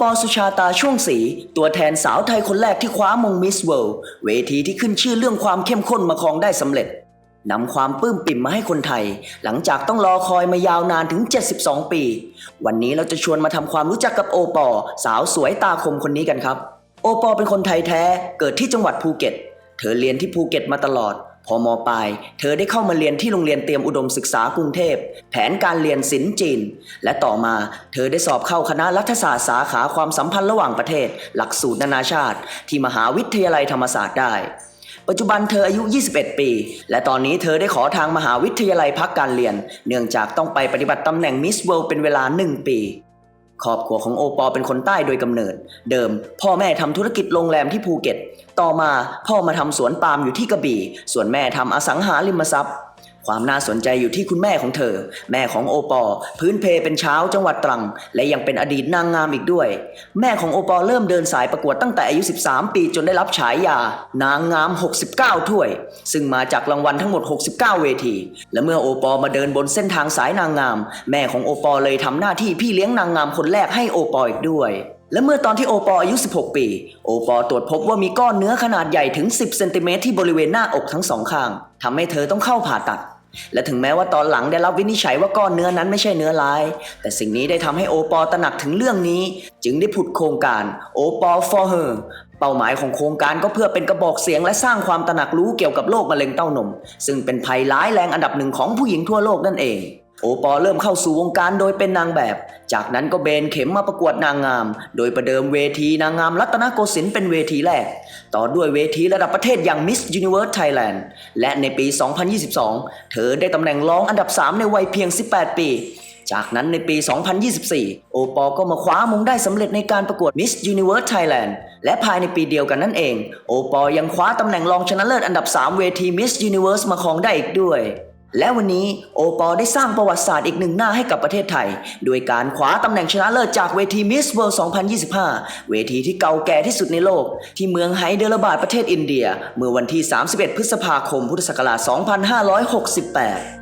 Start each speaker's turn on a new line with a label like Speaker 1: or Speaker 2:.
Speaker 1: ปอสุชาตาช่วงศรีตัวแทนสาวไทยคนแรกที่คว้ามงมิสเวิลด์เวทีที่ขึ้นชื่อเรื่องความเข้มข้นมาครองได้สำเร็จนำความปลื้มปิ่มมาให้คนไทย หลังจากต้องรอคอยมายาวนานถึง 72 ปี วันนี้เราจะชวนมาทำความรู้จักกับโอปอ สาวสวยตาคมคนนี้กันครับ โอปอเป็นคนไทยแท้เกิดที่จังหวัดภูเก็ต เธอเรียนที่ภูเก็ตมาตลอด พอมปลาย เธอได้เข้ามาเรียนที่โรงเรียนเตรียมอุดมศึกษากรุงเทพ แผนการเรียนศิลป์จีน และต่อมาเธอได้สอบเข้าคณะรัฐศาสตร์สาขาความสัมพันธ์ระหว่างประเทศ หลักสูตรนานาชาติ ที่มหาวิทยาลัยธรรมศาสตร์ได้ ปัจจุบันเธออายุ 21 ปี และตอนนี้เธอได้ขอทางมหาวิทยาลัยพักการเรียน เนื่องจากต้องไปปฏิบัติตำแหน่งมิสเวิลด์เป็นเวลา 1 ปี ครอบครัวของโอปอเป็นคนใต้โดยกำเนิด เดิม พ่อแม่ทำธุรกิจโรงแรมที่ภูเก็ต ต่อมาพ่อมาทำสวนปาล์มอยู่ที่กระบี่ ส่วนแม่ทำอสังหาริมทรัพย์ ความน่าสนใจอยู่ที่คุณแม่ของเธอ แม่ของโอปอ พื้นเพเป็นชาวจังหวัดตรัง และยังเป็นอดีตนางงามอีกด้วย แม่ของโอปอเริ่มเดินสายประกวดตั้งแต่อายุ 13 ปีจนได้รับฉายา นางงาม 69 ถ้วย ซึ่งมาจากรางวัลทั้งหมด 69 เวที และเมื่อโอปอมาเดินบนเส้นทางสายนางงาม แม่ของโอปอเลยทำหน้าที่พี่เลี้ยงนางงามคนแรกให้โอปออีกด้วยและเมื่อตอนที่โอปออายุ 16 ปี โอปอตรวจพบว่ามีก้อนเนื้อขนาดใหญ่ถึง 10 เซนติเมตรที่บริเวณหน้าอกทั้งสองข้าง ทำให้เธอต้องเข้าผ่าตัด และถึงแม้ว่าตอนหลังได้รับวินิจฉัยว่าก้อนเนื้อนั้นไม่ใช่เนื้อร้าย แต่สิ่งนี้ได้ทำให้โอปอตระหนักถึงเรื่องนี้ จึงได้ผุดโครงการโอปอ for her เป้าหมายของโครงการก็เพื่อเป็นกระบอกเสียงและสร้างความตระหนักรู้เกี่ยวกับโรคมะเร็งเต้านม ซึ่งเป็นภัยร้ายแรงอันดับหนึ่งของผู้หญิงทั่วโลกนั่นเอง โอปอเริ่มเข้าสู่วงการโดยเป็นนางแบบ จากนั้นก็เบนเข็มมาประกวดนางงาม โดยประเดิมเวทีนางงามรัตนโกสินทร์เป็นเวทีแรก ต่อด้วยเวทีระดับประเทศอย่าง Miss Universe Thailand และในปี 2022 เธอได้ตำแหน่งรองอันดับ 3 ในวัยเพียง 18 ปี จากนั้นในปี 2024 โอปอก็มาคว้ามงได้สำเร็จในการประกวด Miss Universe Thailand และภายในปีเดียวกันนั่นเอง โอปอยังคว้าตำแหน่งรองชนะเลิศอันดับ 3 เวที Miss Universe มาครองได้อีกด้วย และวันนี้โอปอได้สร้างประวัติศาสตร์อีกหนึ่งหน้าให้กับประเทศไทย โดยการคว้าตำแหน่งชนะเลิศจากเวทีมิสเวิลด์2025 เวทีที่เก่าแก่ที่สุดในโลก ที่เมืองไฮเดรบาดประเทศอินเดีย เมื่อวันที่ 31 พฤษภาคม พุทธศักราช 2568